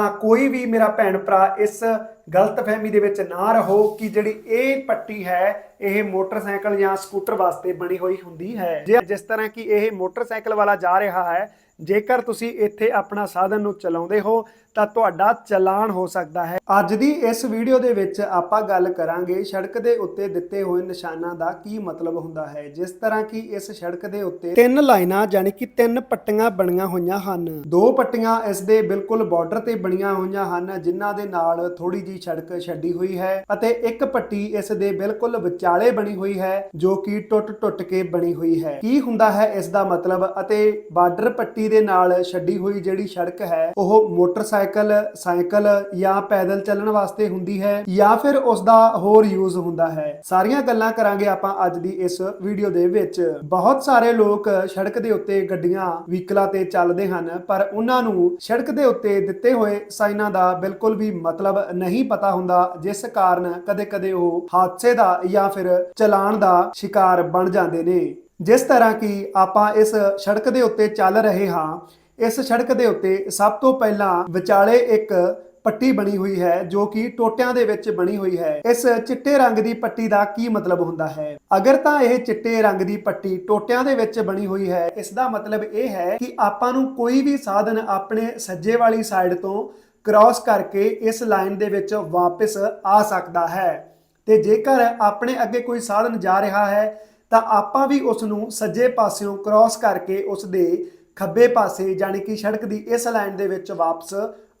ਤਾਂ ਕੋਈ ਵੀ ਮੇਰਾ ਭੈਣ ਭਰਾ ਇਸ ਗਲਤਫਹਿਮੀ ਦੇ ਵਿੱਚ ਨਾ ਰਹੋ ਕਿ ਜਿਹੜੀ ਇਹ ਪੱਟੀ ਹੈ, ਇਹ ਮੋਟਰਸਾਈਕਲ ਜਾਂ ਸਕੂਟਰ ਵਾਸਤੇ ਬਣੀ ਹੋਈ ਹੁੰਦੀ ਹੈ। ਜੇ ਜਿਸ ਤਰ੍ਹਾਂ ਕਿ ਇਹ ਮੋਟਰਸਾਈਕਲ ਵਾਲਾ ਜਾ ਰਿਹਾ ਹੈ, ਜੇਕਰ ਤੁਸੀਂ ਇੱਥੇ ਆਪਣਾ ਸਾਧਨ ਨੂੰ ਚਲਾਉਂਦੇ ਹੋ ਤਾਂ ਤੁਹਾਡਾ ਚਲਾਨ ਹੋ ਸਕਦਾ ਹੈ। ਅੱਜ ਦੀ ਇਸ ਵੀਡੀਓ ਦੇ ਵਿੱਚ ਆਪਾਂ ਗੱਲ ਕਰਾਂਗੇ ਸੜਕ ਦੇ ਉੱਤੇ ਦਿੱਤੇ ਹੋਏ ਨਿਸ਼ਾਨਾਂ ਦਾ ਕੀ ਮਤਲਬ ਹੁੰਦਾ ਹੈ। ਜਿਸ ਤਰ੍ਹਾਂ ਕਿ ਇਸ ਸੜਕ ਦੇ ਉੱਤੇ ਤਿੰਨ ਲਾਈਨਾਂ ਯਾਨੀ ਕਿ ਤਿੰਨ ਪੱਟੀਆਂ ਬਣੀਆਂ ਹੋਈਆਂ ਹਨ। ਦੋ ਪੱਟੀਆਂ ਇਸ ਦੇ ਬਿਲਕੁਲ ਬਾਰਡਰ ਤੇ ਬਣੀਆਂ ਹੋਈਆਂ ਹਨ, ਜਿਨ੍ਹਾਂ ਦੇ ਨਾਲ ਥੋੜੀ ਜੀ ਸੜਕ ਛੱਡੀ ਹੋਈ ਹੈ ਅਤੇ ਇੱਕ ਪੱਟੀ ਇਸ ਦੇ ਬਿਲਕੁਲ ਵਿਚਾਲੇ ਬਣੀ ਹੋਈ ਹੈ, ਜੋ ਕਿ ਟੁੱਟ-ਟੁੱਟ ਕੇ ਬਣੀ ਹੋਈ ਹੈ। ਕੀ ਹੁੰਦਾ ਹੈ ਇਸ ਦਾ ਮਤਲਬ ਅਤੇ ਬਾਰਡਰ ਪੱਟੀ ਦੇ ਨਾਲ ਛੱਡੀ ਹੋਈ ਜਿਹੜੀ ਸੜਕ ਹੈ, ਉਹ ਮੋਟਰਸਾਈਕਲ ਸਾਈਕਲ ਜਾਂ ਪੈਦਲ ਚੱਲਣ ਵਾਸਤੇ ਹੁੰਦੀ ਹੈ ਜਾਂ ਫਿਰ ਉਸ ਦਾ ਹੋਰ ਯੂਜ਼ ਹੁੰਦਾ ਹੈ। ਸਾਰੀਆਂ ਗੱਲਾਂ ਕਰਾਂਗੇ ਆਪਾਂ ਅੱਜ ਦੀ ਇਸ ਵੀਡੀਓ ਦੇ ਵਿੱਚ। ਬਹੁਤ ਸਾਰੇ ਲੋਕ ਸੜਕ ਦੇ ਉੱਤੇ ਗੱਡੀਆਂ, ਵਹੀਕਲਾਂ ਤੇ ਚੱਲਦੇ ਹਨ, ਪਰ ਉਹਨਾਂ ਨੂੰ ਸੜਕ ਦੇ ਉੱਤੇ ਦਿੱਤੇ ਹੋਏ ਸਾਈਨਾਂ ਦਾ ਬਿਲਕੁਲ ਵੀ ਮਤਲਬ ਨਹੀਂ ਪਤਾ ਹੁੰਦਾ, ਜਿਸ ਕਾਰਨ ਕਦੇ-ਕਦੇ ਉਹ ਹਾਦਸੇ ਦਾ ਜਾਂ ਫਿਰ ਚਲਾਨ ਦਾ ਸ਼ਿਕਾਰ ਬਣ ਜਾਂਦੇ ਨੇ। ਜਿਸ ਤਰ੍ਹਾਂ ਕਿ ਆਪਾਂ ਇਸ ਸੜਕ ਦੇ ਉੱਤੇ ਚੱਲ ਰਹੇ ਹਾਂ ਇਸ ਸੜਕ ਦੇ ਉੱਤੇ ਸਭ ਤੋਂ ਪਹਿਲਾਂ ਵਿਚਾਲੇ ਇੱਕ ਪੱਟੀ ਬਣੀ ਹੋਈ ਹੈ, ਜੋ ਕਿ ਟੋਟਿਆਂ ਦੇ ਵਿੱਚ ਬਣੀ ਹੋਈ ਹੈ। ਇਸ ਚਿੱਟੇ ਰੰਗ ਦੀ ਪੱਟੀ ਦਾ ਕੀ ਮਤਲਬ ਹੁੰਦਾ ਹੈ? ਅਗਰ ਤਾਂ ਇਹ ਚਿੱਟੇ ਰੰਗ ਦੀ ਪੱਟੀ ਟੋਟਿਆਂ ਦੇ ਵਿੱਚ ਬਣੀ ਹੋਈ ਹੈ, ਇਸ ਦਾ ਮਤਲਬ ਇਹ ਹੈ ਕਿ ਆਪਾਂ ਨੂੰ ਕੋਈ ਵੀ ਸਾਧਨ ਆਪਣੇ ਸੱਜੇ ਵਾਲੀ ਸਾਈਡ ਤੋਂ ਕ੍ਰਾਸ ਕਰਕੇ ਇਸ ਲਾਈਨ ਦੇ ਵਿੱਚ ਵਾਪਸ ਆ ਸਕਦਾ ਹੈ। ਤੇ ਜੇਕਰ ਆਪਣੇ ਅੱਗੇ ਕੋਈ ਸਾਧਨ ਜਾ ਰਿਹਾ ਹੈ, ਤਾਂ ਆਪਾਂ ਵੀ ਉਸ ਨੂੰ ਸੱਜੇ ਪਾਸਿਓਂ ਕ੍ਰਾਸ ਕਰਕੇ ਉਸ ਦੇ ਖੱਬੇ ਪਾਸੇ ਯਾਨੀ ਕਿ ਸੜਕ ਦੀ ਇਸ ਲਾਈਨ ਦੇ ਵਿੱਚ ਵਾਪਸ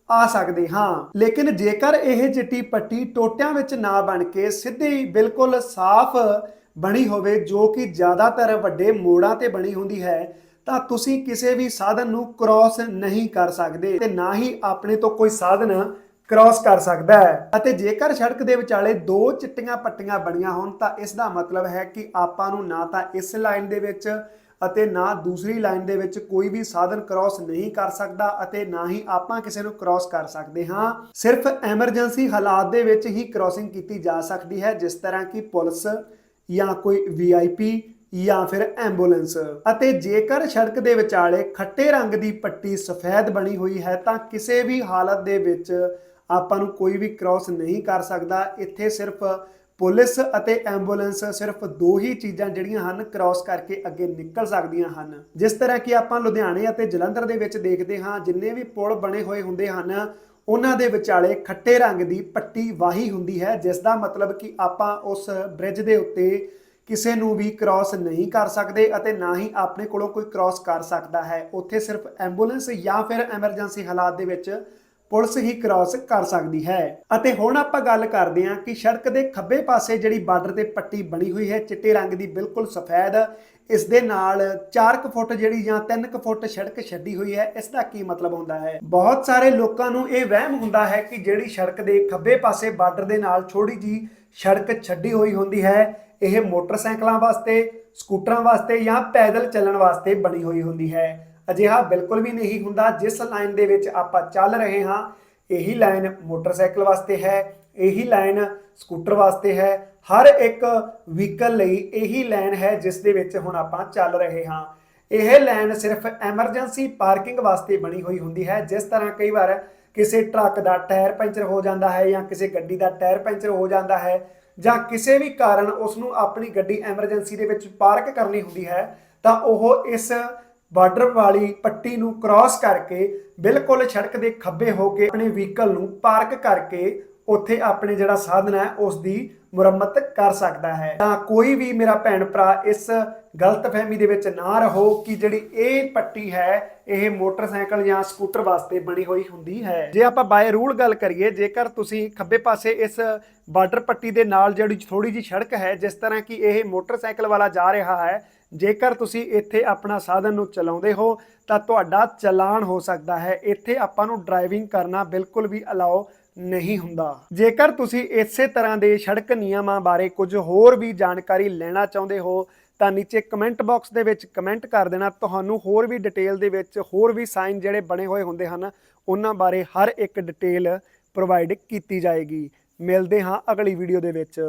ਆ ਸਕਦੇ ਹਾਂ। ਲੇਕਿਨ ਜੇਕਰ ਇਹ ਚਿੱਟੀ ਪੱਟੀ ਟੋਟਿਆਂ ਵਿੱਚ ਨਾ ਬਣ ਕੇ ਸਿੱਧੀ ਬਿਲਕੁਲ ਸਾਫ਼ ਬਣੀ ਹੋਵੇ, ਜੋ ਕਿ ਜ਼ਿਆਦਾਤਰ ਵੱਡੇ ਮੋੜਾਂ ਤੇ ਬਣੀ ਹੁੰਦੀ ਹੈ, ਤਾਂ ਤੁਸੀਂ ਕਿਸੇ ਵੀ ਸਾਧਨ ਨੂੰ ਕ੍ਰਾਸ ਨਹੀਂ ਕਰ ਸਕਦੇ ਤੇ ਨਾ ਹੀ ਆਪਣੇ ਤੋਂ ਕੋਈ ਸਾਧਨ ਕ੍ਰਾਸ ਕਰ ਸਕਦਾ ਹੈ। ਅਤੇ ਜੇਕਰ ਸੜਕ ਦੇ ਵਿਚਾਲੇ ਦੋ ਚਿੱਟੀਆਂ ਪੱਟੀਆਂ ਬਣੀਆਂ ਹੋਣ, ਤਾਂ ਇਸ ਦਾ ਮਤਲਬ ਹੈ ਕਿ ਆਪਾਂ ਨੂੰ ਨਾ ਤਾਂ ਇਸ ਲਾਈਨ ਦੇ ਵਿੱਚ ਅਤੇ ਨਾ ਦੂਸਰੀ ਲਾਈਨ ਦੇ ਵਿੱਚ ਕੋਈ ਵੀ ਸਾਧਨ ਕ੍ਰਾਸ ਨਹੀਂ ਕਰ ਸਕਦਾ ਅਤੇ ਨਾ ਹੀ ਆਪਾਂ ਕਿਸੇ ਨੂੰ ਕ੍ਰਾਸ ਕਰ ਸਕਦੇ ਹਾਂ। ਸਿਰਫ ਐਮਰਜੈਂਸੀ ਹਾਲਾਤ ਦੇ ਵਿੱਚ ਹੀ ਕ੍ਰਾਸਿੰਗ ਕੀਤੀ ਜਾ ਸਕਦੀ ਹੈ, ਜਿਸ ਤਰ੍ਹਾਂ ਕਿ ਪੁਲਿਸ ਜਾਂ ਕੋਈ ਵੀਆਈਪੀ ਜਾਂ ਫਿਰ ਐਂਬੂਲੈਂਸ ਅਤੇ ਜੇਕਰ ਸੜਕ ਦੇ ਵਿਚਾਲੇ ਖੱਟੇ ਰੰਗ ਦੀ ਪੱਟੀ ਸਫੈਦ ਬਣੀ ਹੋਈ ਹੈ, ਤਾਂ ਕਿਸੇ ਵੀ ਹਾਲਤ ਦੇ ਵਿੱਚ ਆਪਾਂ ਨੂੰ ਕੋਈ ਵੀ ਕ੍ਰਾਸ ਨਹੀਂ ਕਰ ਸਕਦਾ। ਇੱਥੇ ਸਿਰਫ ਪੁਲਿਸ ਅਤੇ ਐਂਬੂਲੈਂਸ ਸਿਰਫ ਦੋ ਹੀ ਚੀਜ਼ਾਂ ਜਿਹੜੀਆਂ ਹਨ ਕ੍ਰਾਸ ਕਰਕੇ ਅੱਗੇ ਨਿਕਲ ਸਕਦੀਆਂ ਹਨ। ਜਿਸ ਤਰ੍ਹਾਂ ਕਿ ਆਪਾਂ ਲੁਧਿਆਣੇ ਅਤੇ ਜਲੰਧਰ ਦੇ ਵਿੱਚ ਦੇਖਦੇ ਹਾਂ, ਜਿੰਨੇ ਵੀ ਪੁਲ ਬਣੇ ਹੋਏ ਹੁੰਦੇ ਹਨ, ਉਹਨਾਂ ਦੇ ਵਿਚਾਲੇ ਖੱਟੇ ਰੰਗ ਦੀ ਪੱਟੀ ਵਾਹੀ ਹੁੰਦੀ ਹੈ ਜਿਸ ਦਾ ਮਤਲਬ ਕਿ ਆਪਾਂ ਉਸ ਬ੍ਰਿਜ ਦੇ ਉੱਤੇ ਕਿਸੇ ਨੂੰ ਵੀ ਕ੍ਰਾਸ ਨਹੀਂ ਕਰ ਸਕਦੇ ਅਤੇ ਨਾ ਹੀ ਆਪਣੇ ਕੋਲੋਂ ਕੋਈ ਕ੍ਰਾਸ ਕਰ ਸਕਦਾ ਹੈ। ਉੱਥੇ ਸਿਰਫ ਐਂਬੂਲੈਂਸ ਜਾਂ ਫਿਰ ਐਮਰਜੈਂਸੀ ਹਾਲਾਤ ਦੇ ਵਿੱਚ ਪੁਲਿਸ ਹੀ ਕ੍ਰਾਸ ਕਰ ਸਕਦੀ ਹੈ। ਅਤੇ ਹੁਣ ਆਪਾਂ ਗੱਲ ਕਰਦੇ ਹਾਂ ਕਿ ਸੜਕ ਦੇ ਖੱਬੇ ਪਾਸੇ ਜਿਹੜੀ ਬਾਰਡਰ ਤੇ ਪੱਟੀ ਬਣੀ ਹੋਈ ਹੈ, ਚਿੱਟੇ ਰੰਗ ਦੀ ਬਿਲਕੁਲ ਸਫੈਦ। ਇਸ ਦੇ ਨਾਲ 4 ਫੁੱਟ ਜਿਹੜੀ ਜਾਂ 3 ਫੁੱਟ ਸੜਕ ਛੱਡੀ ਹੋਈ ਹੈ। ਇਸ ਦਾ ਕੀ ਮਤਲਬ ਹੁੰਦਾ ਹੈ? ਬਹੁਤ ਸਾਰੇ ਲੋਕਾਂ ਨੂੰ ਇਹ ਵਹਿਮ ਹੁੰਦਾ ਹੈ ਕਿ ਜਿਹੜੀ ਸੜਕ ਦੇ ਖੱਬੇ ਪਾਸੇ ਬਾਰਡਰ ਦੇ ਨਾਲ ਥੋੜੀ ਜੀ ਸੜਕ ਛੱਡੀ ਹੋਈ ਹੁੰਦੀ ਹੈ, ਇਹ ਮੋਟਰਸਾਈਕਲਾਂ ਵਾਸਤੇ, ਸਕੂਟਰਾਂ ਵਾਸਤੇ ਜਾਂ ਪੈਦਲ ਚੱਲਣ ਵਾਸਤੇ ਬਣੀ ਹੋਈ ਹੁੰਦੀ ਹੈ। ਅਜਿਹਾ ਬਿਲਕੁਲ ਵੀ ਨਹੀਂ ਹੁੰਦਾ, ਜਿਸ ਲਾਈਨ ਦੇ ਵਿੱਚ ਆਪਾਂ ਚੱਲ ਰਹੇ ਹਾਂ, ਇਹੀ ਲਾਈਨ ਮੋਟਰਸਾਈਕਲ ਵਾਸਤੇ ਹੈ, ਇਹੀ ਲਾਈਨ ਸਕੂਟਰ ਵਾਸਤੇ ਹੈ, ਹਰ ਇੱਕ ਵਹੀਕਲ ਲਈ ਇਹੀ ਲਾਈਨ ਹੈ ਜਿਸ ਦੇ ਵਿੱਚ ਹੁਣ ਆਪਾਂ ਚੱਲ ਰਹੇ ਹਾਂ। ਇਹ ਲਾਈਨ ਸਿਰਫ ਐਮਰਜੈਂਸੀ ਪਾਰਕਿੰਗ ਵਾਸਤੇ ਬਣੀ ਹੋਈ ਹੁੰਦੀ ਹੈ, ਜਿਸ ਤਰ੍ਹਾਂ ਕਈ ਵਾਰ ਕਿਸੇ ਟਰੱਕ ਦਾ ਟਾਇਰ ਪੈਂਚਰ ਹੋ ਜਾਂਦਾ ਹੈ ਜਾਂ ਕਿਸੇ ਗੱਡੀ ਦਾ ਟਾਇਰ ਪੈਂਚਰ ਹੋ ਜਾਂਦਾ ਹੈ ਜਾਂ ਕਿਸੇ ਵੀ ਕਾਰਨ ਉਸ ਨੂੰ ਆਪਣੀ ਗੱਡੀ ਐਮਰਜੈਂਸੀ ਦੇ ਵਿੱਚ ਪਾਰਕ ਕਰਨੀ ਹੁੰਦੀ ਹੈ, ਤਾਂ ਉਹ ਇਸ ਬਾਰਡਰ ਵਾਲੀ ਪੱਟੀ ਨੂੰ ਕ੍ਰਾਸ ਕਰਕੇ ਬਿਲਕੁਲ ਸੜਕ ਦੇ ਖੱਬੇ ਹੋ ਕੇ ਆਪਣੇ ਵਹੀਕਲ ਨੂੰ ਪਾਰਕ ਕਰਕੇ ਉੱਥੇ ਆਪਣੇ ਜਿਹੜਾ ਸਾਧਨ ਹੈ ਉਸ ਦੀ ਮੁਰੰਮਤ ਕਰ ਸਕਦਾ ਹੈ। ਤਾਂ ਕੋਈ ਵੀ ਮੇਰਾ ਭੈਣ ਭਰਾ ਇਸ ਗਲਤਫਹਿਮੀ ਦੇ ਵਿੱਚ ਨਾ ਰਹੋ ਕਿ ਜਿਹੜੀ ਇਹ ਪੱਟੀ ਹੈ, ਇਹ ਮੋਟਰਸਾਈਕਲ ਜਾਂ ਸਕੂਟਰ ਵਾਸਤੇ ਬਣੀ ਹੋਈ ਹੁੰਦੀ ਹੈ। ਜੇ ਆਪਾਂ ਬਾਏ ਰੂਲ ਗੱਲ ਕਰੀਏ, ਜੇਕਰ ਤੁਸੀਂ ਖੱਬੇ ਪਾਸੇ ਇਸ ਬਾਰਡਰ ਪੱਟੀ ਦੇ ਨਾਲ ਜਿਹੜੀ ਥੋੜੀ ਜੀ ਸੜਕ ਹੈ, ਜਿਸ ਤਰ੍ਹਾਂ ਕਿ ਇਹ ਮੋਟਰਸਾਈਕਲ ਵਾਲਾ ਜਾ ਰਿਹਾ ਹੈ ਜੇਕਰ ਤੁਸੀਂ ਇੱਥੇ ਆਪਣਾ ਸਾਧਨ ਨੂੰ ਚਲਾਉਂਦੇ ਹੋ, ਤਾਂ ਤੁਹਾਡਾ ਚਲਾਨ ਹੋ ਸਕਦਾ ਹੈ। ਇੱਥੇ ਆਪਾਂ ਨੂੰ ਡਰਾਈਵਿੰਗ ਕਰਨਾ ਬਿਲਕੁਲ ਵੀ ਅਲਾਓ ਨਹੀਂ ਹੁੰਦਾ। ਜੇਕਰ ਤੁਸੀਂ ਇਸੇ ਤਰ੍ਹਾਂ ਦੇ ਸੜਕ ਨਿਯਮਾਂ ਬਾਰੇ ਕੁਝ ਹੋਰ ਵੀ ਜਾਣਕਾਰੀ ਲੈਣਾ ਚਾਹੁੰਦੇ ਹੋ, ਤਾਂ ਨੀਚੇ ਕਮੈਂਟ ਬਾਕਸ ਦੇ ਵਿੱਚ ਕਮੈਂਟ ਕਰ ਦੇਣਾ। ਤੁਹਾਨੂੰ ਹੋਰ ਵੀ ਡਿਟੇਲ ਦੇ ਵਿੱਚ ਹੋਰ ਵੀ ਸਾਈਨ ਜਿਹੜੇ ਬਣੇ ਹੋਏ ਹੁੰਦੇ ਹਨ, ਉਹਨਾਂ ਬਾਰੇ ਹਰ ਇੱਕ ਡਿਟੇਲ ਪ੍ਰੋਵਾਈਡ ਕੀਤੀ ਜਾਏਗੀ। ਮਿਲਦੇ ਹਾਂ ਅਗਲੀ ਵੀਡੀਓ ਦੇ ਵਿੱਚ।